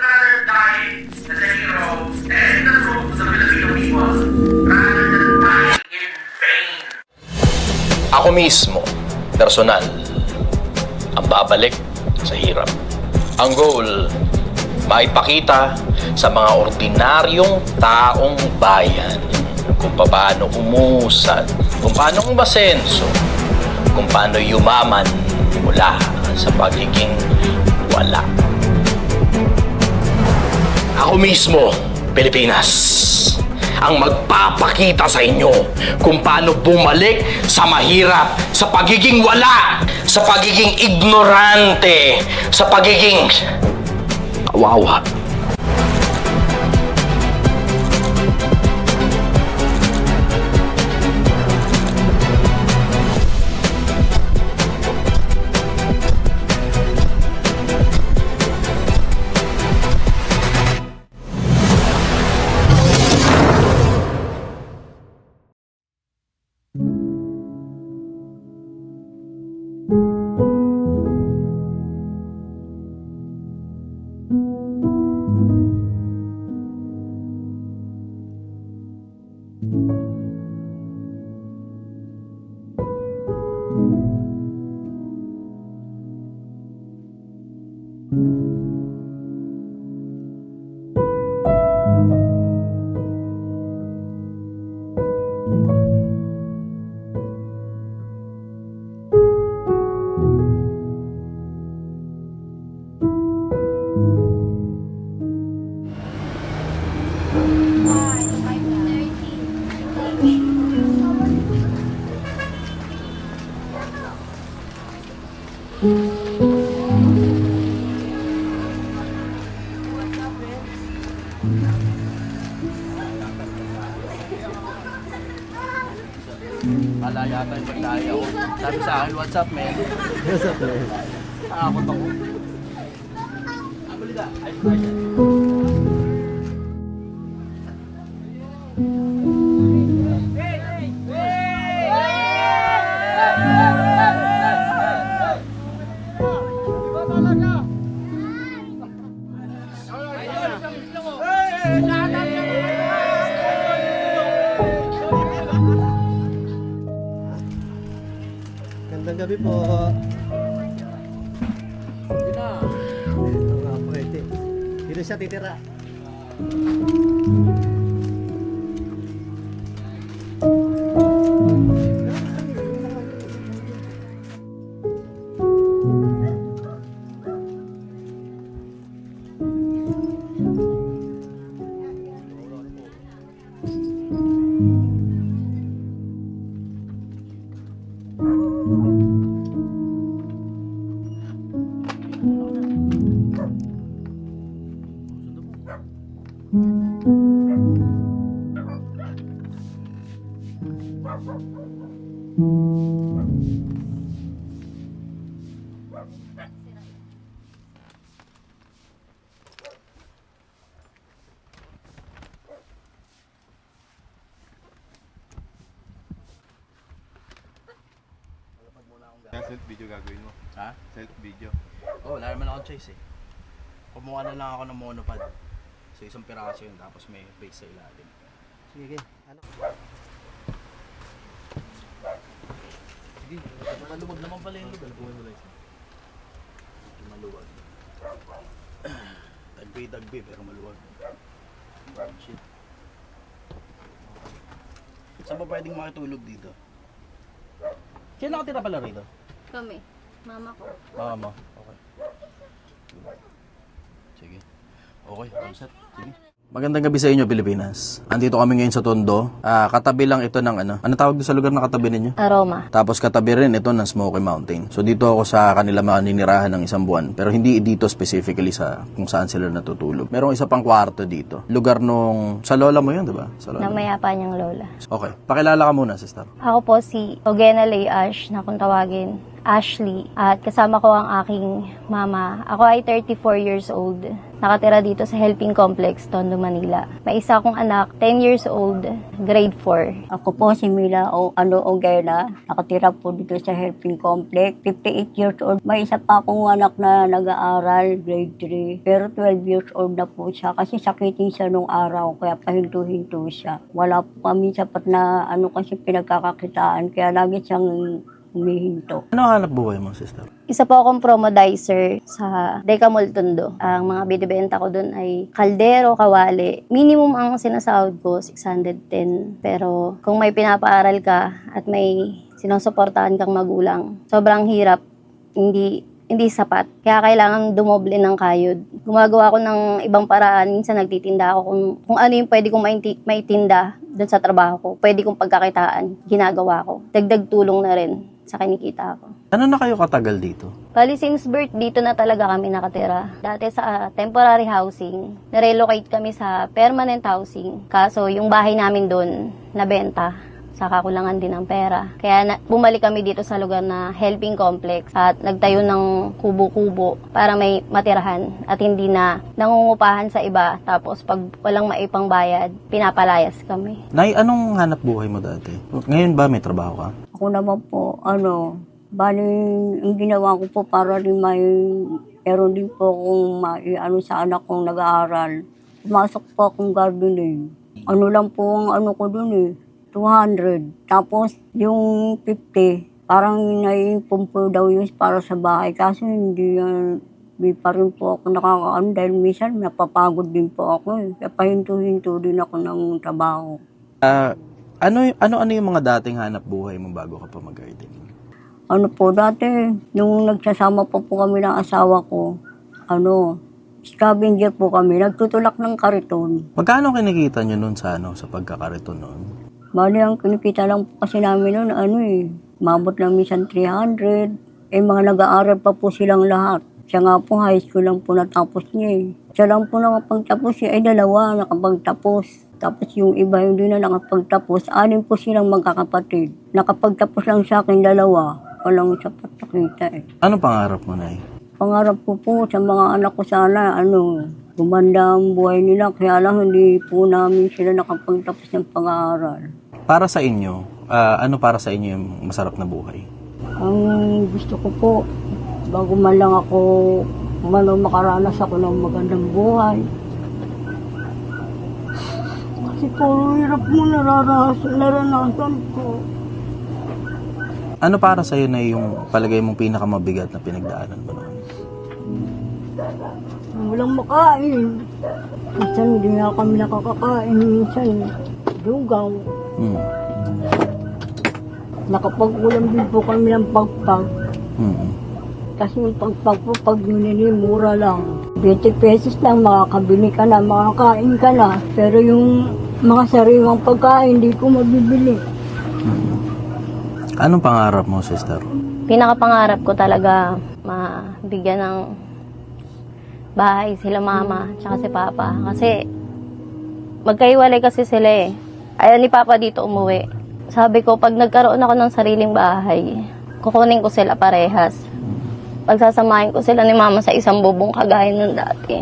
rather die as a hero and the truth to the Filipino people rather than die in. Ako mismo, personal, ang babalik sa hirap. Ang goal, maipakita sa mga ordinaryong taong bayan kung paano umusad, kung paano umasenso, kung paano yumaman mula sa pagiging wala. Ako mismo, Pilipinas, ang magpapakita sa inyo kung paano bumalik sa mahirap, sa pagiging wala, sa pagiging ignorante, sa pagiging kawawa. Wala yata yung pagdaya ko. Sabi sa akin, what's up, man? What's up, man? Nakakot ako. Ah, balita. Ayos ba yan? Gabi po. Hindi na. Ito nga po, ito. Dito siya titira. Kaya self video gagawin mo. Ha? Self video. Oo, oh, wala naman akong choice eh. Kumuha na lang ako ng monopod. So isang piraso yun, tapos may base sa ilalim. Sige, ano? Sige, maluwag naman pala yung lugar. Medyo maluwag. Dagbi-dagbi, pero maluwag. Shit. Saan ba pwedeng makitulog dito? Sino nakatira pala rito? Kami. Mama ko. Mama. Okay. Sige. Okay, all set. Sige. Magandang gabi sa inyo, Pilipinas. Andito kami ngayon sa Tondo. Ah, katabi lang ito ng ano. Ano tawag sa lugar na katabi ninyo? Aroma. Tapos katabi rin ito ng Smoky Mountain. So dito ako sa kanila maninirahan ng isang buwan. Pero hindi dito specifically sa kung saan sila natutulog. Merong isa pang kwarto dito. Lugar nung... Sa lola mo yun, di ba? Sa lola. mo. Namaya pa niyang lola. Okay. Pakilala ka muna, sister. Ako po si Ogena Lay Ash na kung tawagin. Ashley at kasama ko ang aking mama. Ako ay 34 years old. Nakatira dito sa Helping Complex, Tondo, Manila. May isa akong anak, 10 years old, grade 4. Ako po si Mila o ano Ogela. Nakatira po dito sa Helping Complex. 58 years old. May isa pa akong anak na nag-aaral, grade 3. Pero 12 years old na po siya kasi sakitin siya nung araw kaya pahinto-hinto siya. Wala po kami sapat na ano kasi pinagkakakitaan kaya lagi siyang humihinto. Ano ang hanap buhay mo, sister? Isa po akong promodizer sa Decamol Tondo. Ang mga binibenta ko doon ay kaldero, kawali. Minimum ang sinasahod ko, 610. Pero kung may pinapaaral ka at may sinusuportahan kang magulang, sobrang hirap, hindi hindi sapat. Kaya kailangan dumoble ng kayod. Gumagawa ko ng ibang paraan. Minsan nagtitinda ako kung, kung ano yung pwede kong mainti- maitinda doon sa trabaho ko. Pwede kong pagkakitaan. Ginagawa ko. Dagdag tulong na rin sa kinikita ko. Ano na kayo katagal dito? Bali, since birth, dito na talaga kami nakatira. Dati sa ah, temporary housing, narelocate kami sa permanent housing. Kaso, yung bahay namin doon, nabenta sa kakulangan din ng pera. Kaya na, bumalik kami dito sa lugar na helping complex at nagtayo ng kubo-kubo para may matirahan at hindi na nangungupahan sa iba tapos pag walang maipang bayad, pinapalayas kami. Nay, anong hanap buhay mo dati? Ngayon ba may trabaho ka? Ako naman po, ano, bali, ang ginawa ko po para rin may, meron din po akong mai, ano sa anak kong nag-aaral. Pumasok po akong gardening. Ano lang po ang ano ko dun eh, 200. Tapos, yung 50, parang naiipon po daw yun para sa bahay. Kasi hindi yan, hindi pa rin po ako nakakaano dahil minsan napapagod din po ako eh. Pahinto-hinto din ako ng trabaho. Ah, ano, ano, ano yung mga dating hanap buhay mo bago ka pa mag-gardening? Ano po, dati, nung nagsasama pa po kami ng asawa ko, ano, scavenger po kami, nagtutulak ng kariton. Magkano kinikita nyo nun sa, ano, sa pagkakarito nun? Bali, ang kinikita lang po kasi namin noon, ano eh, mabot lang minsan 300. Eh, mga nag-aaral pa po silang lahat. Siya nga po, high school lang po natapos niya eh. Siya lang po nakapagtapos eh, ay dalawa nakapagtapos. Tapos yung iba hindi na nakapagtapos, anim po silang magkakapatid. Nakapagtapos lang sa akin dalawa, walang sapat na kita eh. Ano pangarap mo, Nay? Pangarap ko po sa mga anak ko sana, ano, gumanda ang buhay nila. Kaya lang hindi po namin sila nakapagtapos ng pag-aaral. Para sa inyo, ah, ano para sa inyo yung masarap na buhay? Ang gusto ko po, bago man lang ako umano makaranas ako ng magandang buhay. Kasi po, ang hirap mo naranasan ko. Ano para sa na yung palagay mong pinakamabigat na pinagdaanan mo noon? Walang makain. Minsan hindi nga kami nakakakain. Minsan, dugaw. Hmm. Nakapag-ulam din po kami ng pagpag. Hmm. Kasi yung pagpag po, pag mura lang. 20 pesos lang, makakabili ka na, makakain ka na. Pero yung mga sariwang pagkain, hindi ko mabibili. Anong pangarap mo, sister? pinakapangarap ko talaga mabigyan ng bahay sila mama tsaka si papa. Kasi magkaiwalay kasi sila eh. Ayaw ni papa dito umuwi. Sabi ko, pag nagkaroon ako ng sariling bahay, kukunin ko sila parehas. Pagsasamahin ko sila ni mama sa isang bubong kagaya nung dati.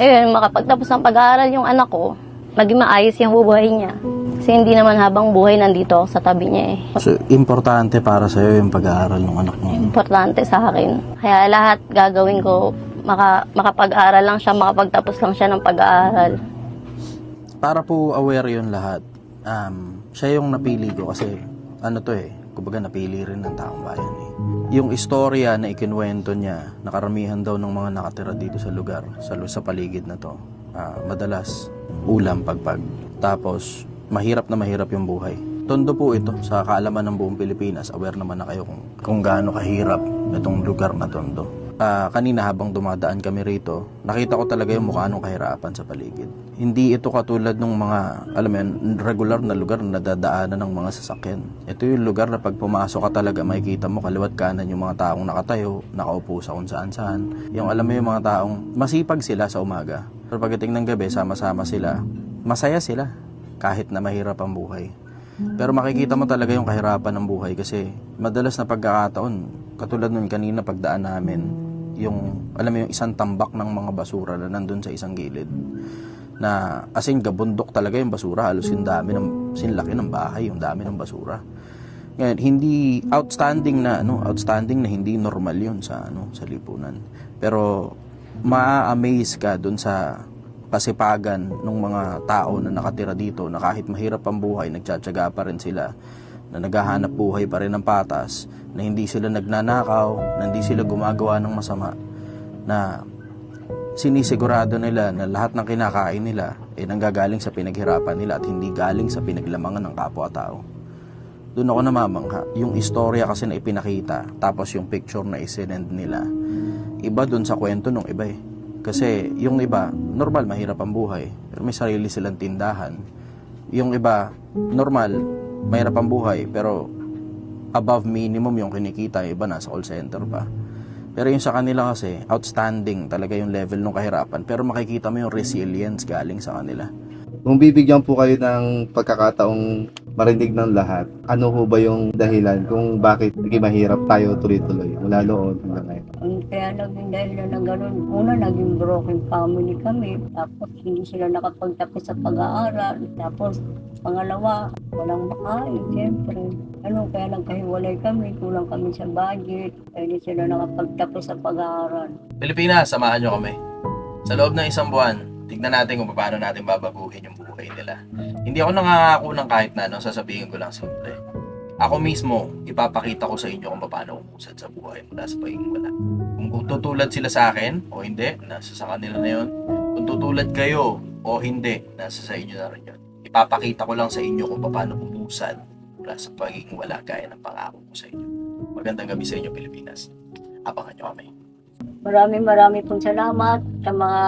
Ayun, makapagtapos ng pag-aaral yung anak ko, maging maayos yung bubuhay niya. Kasi hindi naman habang buhay nandito ako sa tabi niya eh. So, importante para sa'yo yung pag-aaral ng anak mo. importante sa akin. Kaya lahat gagawin ko, maka, makapag-aral lang siya, makapagtapos lang siya ng pag-aaral. Para po aware yun lahat, um, siya yung napili ko kasi ano to eh, kumbaga napili rin ng taong bayan eh. Yung istorya na ikinuwento niya, nakaramihan daw ng mga nakatira dito sa lugar, sa, sa paligid na to, ah, madalas ulam pagpag. Tapos, mahirap na mahirap yung buhay. Tondo po ito sa kaalaman ng buong Pilipinas. Aware naman na kayo kung, kung gaano kahirap itong lugar na Tondo. Ah, kanina habang dumadaan kami rito, nakita ko talaga yung mukha ng kahirapan sa paligid. Hindi ito katulad ng mga, alam mo yun, regular na lugar na nadadaanan ng mga sasakyan. Ito yung lugar na pag pumasok ka talaga, makikita mo kaliwat kanan yung mga taong nakatayo, nakaupo sa kung saan saan. Yung alam mo yung mga taong masipag sila sa umaga. Pero pagdating ng gabi, sama-sama sila, masaya sila kahit na mahirap ang buhay. Pero makikita mo talaga yung kahirapan ng buhay kasi madalas na pagkakataon, katulad nun kanina pagdaan namin, yung, alam mo yung isang tambak ng mga basura na nandun sa isang gilid. Na, as in, gabundok talaga yung basura. Halos yung dami ng, sinlaki ng bahay, yung dami ng basura. Ngayon, hindi outstanding na ano, outstanding na hindi normal 'yun sa ano, sa lipunan. Pero maa-amaze ka dun sa kasipagan ng mga tao na nakatira dito na kahit mahirap ang buhay, nagtsatsaga pa rin sila na naghahanap buhay pa rin ng patas, na hindi sila nagnanakaw, na hindi sila gumagawa ng masama, na sinisigurado nila na lahat ng kinakain nila ay nanggagaling sa pinaghirapan nila at hindi galing sa pinaglamangan ng kapwa-tao doon ako namamangha. Yung istorya kasi na ipinakita, tapos yung picture na isinend nila, iba doon sa kwento nung iba eh. Kasi yung iba, normal, mahirap ang buhay. Pero may sarili silang tindahan. Yung iba, normal, mahirap ang buhay. Pero above minimum yung kinikita, iba nasa call center pa. Pero yung sa kanila kasi, outstanding talaga yung level ng kahirapan. Pero makikita mo yung resilience galing sa kanila. Kung bibigyan po kayo ng pagkakataong marinig ng lahat, ano ho ba yung dahilan kung bakit naging mahirap tayo tuloy-tuloy mula noon hanggang ngayon? Ang kaya naging dahil na ganun, una naging broken family kami, tapos hindi sila nakapagtapos sa pag-aaral, tapos pangalawa, walang makain, siyempre. Ano, kaya nagkahiwalay kami, kulang kami sa budget, kaya hindi sila nakapagtapos sa pag-aaral. Pilipinas, samahan nyo kami. Sa loob ng isang buwan, tignan natin kung paano natin babaguhin yung buhay nila. Hindi ako nangangako ng kahit na ano, sasabihin ko lang simple. Ako mismo, ipapakita ko sa inyo kung paano umusad sa buhay mula sa pagiging. Kung tutulad sila sa akin o hindi, nasa sa kanila na yun. Kung tutulad kayo o hindi, nasa sa inyo na rin yun. Ipapakita ko lang sa inyo kung paano umusad mula sa pagiging wala gaya ng pangako ko sa inyo. Magandang gabi sa inyo, Pilipinas. Abangan nyo kami. Maraming maraming pong salamat sa mga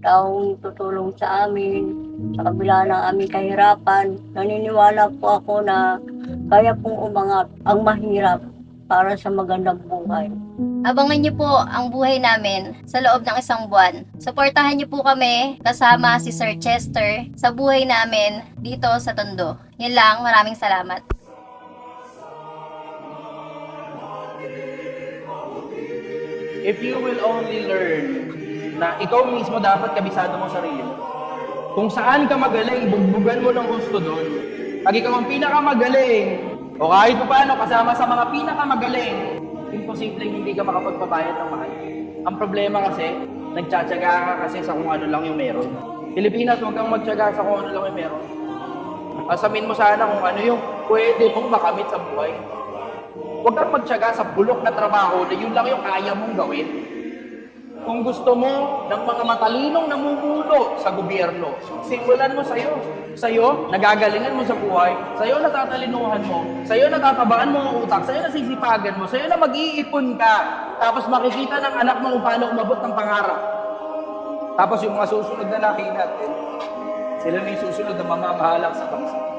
taong tutulong sa amin sa kabila ng aming kahirapan. Naniniwala po ako na kaya pong umangat ang mahirap para sa magandang buhay. Abangan niyo po ang buhay namin sa loob ng isang buwan. Suportahan niyo po kami kasama si Sir Chester sa buhay namin dito sa Tondo. Yan lang, maraming salamat. If you will only learn na ikaw mismo dapat kabisado mo sarili mo. Kung saan ka magaling, bugbugan mo ng gusto doon. Pag ikaw ang pinakamagaling, o kahit pa paano kasama sa mga pinakamagaling, imposibleng hindi ka makapagpabayad ng mahal. Ang problema kasi, nagtsatsaga ka kasi sa kung ano lang yung meron. Pilipinas, huwag kang magtsaga sa kung ano lang yung meron. Asamin mo sana kung ano yung pwede mong makamit sa buhay. Huwag kang magtyaga sa bulok na trabaho na yun lang yung kaya mong gawin. Kung gusto mo ng mga matalinong namumuno sa gobyerno, simulan mo sa'yo. Sa'yo, nagagalingan mo sa buhay, sa'yo natatalinuhan mo, sa'yo natatabaan mo ang utak, sa'yo nasisipagan mo, sa'yo na mag-iipon ka, tapos makikita ng anak mo kung paano umabot ng pangarap. Tapos yung mga susunod na laki natin, sila na yung susunod na mamamahalak sa bansa.